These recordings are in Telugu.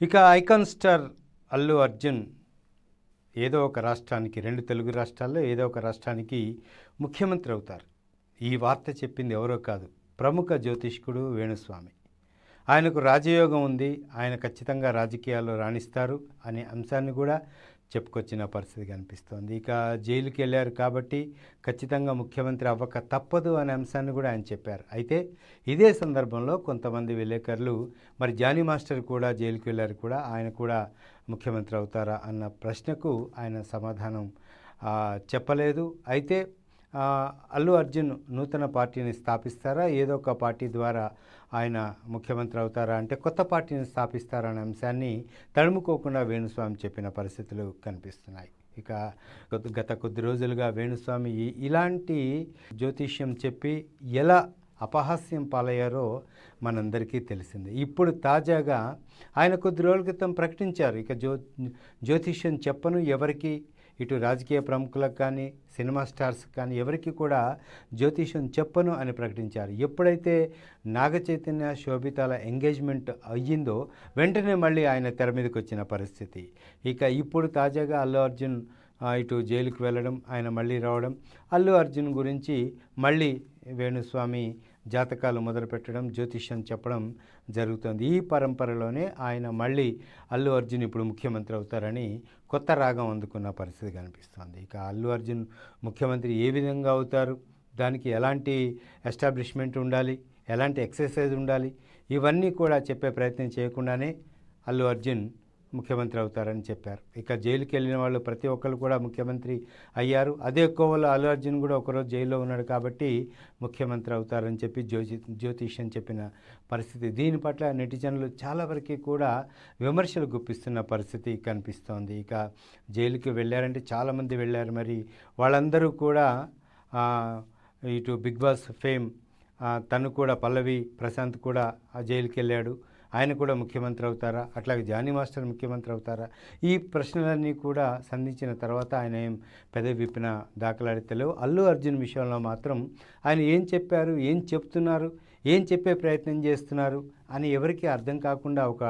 ఇక ఐకాన్ స్టార్ అల్లు అర్జున్ ఏదో ఒక రాష్ట్రానికి రెండు తెలుగు రాష్ట్రాల్లో ఏదో ఒక రాష్ట్రానికి ముఖ్యమంత్రి అవుతారు. ఈ వార్త చెప్పింది ఎవరో కాదు ప్రముఖ జ్యోతిష్కుడు వేణుస్వామి. ఆయనకు రాజయోగం ఉంది ఆయన ఖచ్చితంగా రాజకీయాల్లో రాణిస్తారు అనే అంశాన్ని కూడా చెప్పుకొచ్చిన పరిస్థితి కనిపిస్తోంది ఇక జైలుకి వెళ్ళారు కాబట్టి ఖచ్చితంగా ముఖ్యమంత్రి అవ్వక తప్పదు అనే అంశాన్ని కూడా ఆయన చెప్పారు. అయితే ఇదే సందర్భంలో కొంతమంది విలేకరులు మరి జానీ మాస్టర్ కూడా జైలుకి వెళ్ళారు కూడా ఆయన కూడా ముఖ్యమంత్రి అవుతారా అన్న ప్రశ్నకు ఆయన సమాధానం చెప్పలేదు. అయితే అల్లు అర్జున్ నూతన పార్టీని స్థాపిస్తారా? ఏదో ఒక పార్టీ ద్వారా ఆయన ముఖ్యమంత్రి అవుతారా? అంటే కొత్త పార్టీని స్థాపిస్తారా అనే అంశాన్ని తడుముకోకుండా వేణుస్వామి చెప్పిన పరిస్థితులు కనిపిస్తున్నాయి. ఇక గత కొద్ది రోజులుగా వేణుస్వామి ఇలాంటి జ్యోతిష్యం చెప్పి ఎలా అపహాస్యం పాలయ్యారో మనందరికీ తెలిసింది. ఇప్పుడు తాజాగా ఆయన కొద్ది రోజుల క్రితం ప్రకటించారు. ఇక జ్యో జ్యోతిష్యం చెప్పను ఎవరికి? ఇటు రాజకీయ ప్రముఖులకు కానీ సినిమా స్టార్స్ కానీ ఎవరికి కూడా జ్యోతిష్యం చెప్పను అని ప్రకటించారు. ఎప్పుడైతే నాగ చైతన్య శోభితాల ఎంగేజ్మెంట్ అయ్యిందో వెంటనే మళ్ళీ ఆయన తెర మీదకి వచ్చిన పరిస్థితి. ఇక ఇప్పుడు తాజాగా అల్లు అర్జున్ ఇటు జైలుకు వెళ్ళడం ఆయన మళ్ళీ రావడం అల్లు అర్జున్ గురించి మళ్ళీ వేణుస్వామి జాతకాలు మొదలుపెట్టడం జ్యోతిష్యం చెప్పడం జరుగుతుంది. ఈ పరంపరలోనే ఆయన మళ్ళీ అల్లు అర్జున్ ఇప్పుడు ముఖ్యమంత్రి అవుతారని కొత్త రాగం అందుకున్న పరిస్థితి కనిపిస్తోంది. ఇక అల్లు అర్జున్ ముఖ్యమంత్రి ఏ విధంగా అవుతారు? దానికి ఎలాంటి ఎస్టాబ్లిష్మెంట్ ఉండాలి? ఎలాంటి ఎక్సర్సైజ్ ఉండాలి? ఇవన్నీ కూడా చెప్పే ప్రయత్నం చేయకుండానే అల్లు అర్జున్ ముఖ్యమంత్రి అవుతారని చెప్పారు. ఇక జైలుకి వెళ్ళిన వాళ్ళు ప్రతి ఒక్కరు కూడా ముఖ్యమంత్రి అయ్యారు. అదే కోవలో అల్లు అర్జున్ కూడా ఒకరోజు జైల్లో ఉన్నాడు కాబట్టి ముఖ్యమంత్రి అవుతారని చెప్పి జ్యోతి జ్యోతిష్ అని చెప్పిన పరిస్థితి. దీని పట్ల నెటిజన్లు చాలా వరకు కూడా విమర్శలు గుప్పిస్తున్న పరిస్థితి కనిపిస్తోంది. ఇక జైలుకి వెళ్ళారంటే చాలామంది వెళ్ళారు. మరి వాళ్ళందరూ కూడా ఇటు బిగ్ బాస్ ఫేమ్ తను కూడా పల్లవి ప్రశాంత్ కూడా ఆ జైలుకి వెళ్ళాడు. ఆయన కూడా ముఖ్యమంత్రి అవుతారా? అట్లాగే జానీ మాస్టర్ ముఖ్యమంత్రి అవుతారా? ఈ ప్రశ్నలన్నీ కూడా సంధించిన తర్వాత ఆయన ఏం పెద్ద విప్పిన దాఖలాడితలేవు అల్లు అర్జున్ విషయంలో మాత్రం ఆయన ఏం చెప్పారు ఏం చెప్తున్నారు ఏం చెప్పే ప్రయత్నం చేస్తున్నారు అని ఎవరికీ అర్థం కాకుండా ఒక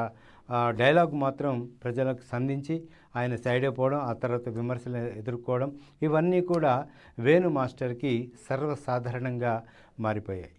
డైలాగ్ మాత్రం ప్రజలకు సంధించి ఆయన సైడ్ అయిపోవడం ఆ తర్వాత విమర్శలు ఎదుర్కోవడం ఇవన్నీ కూడా వేణు మాస్టర్కి సర్వసాధారణంగా మారిపోయాయి.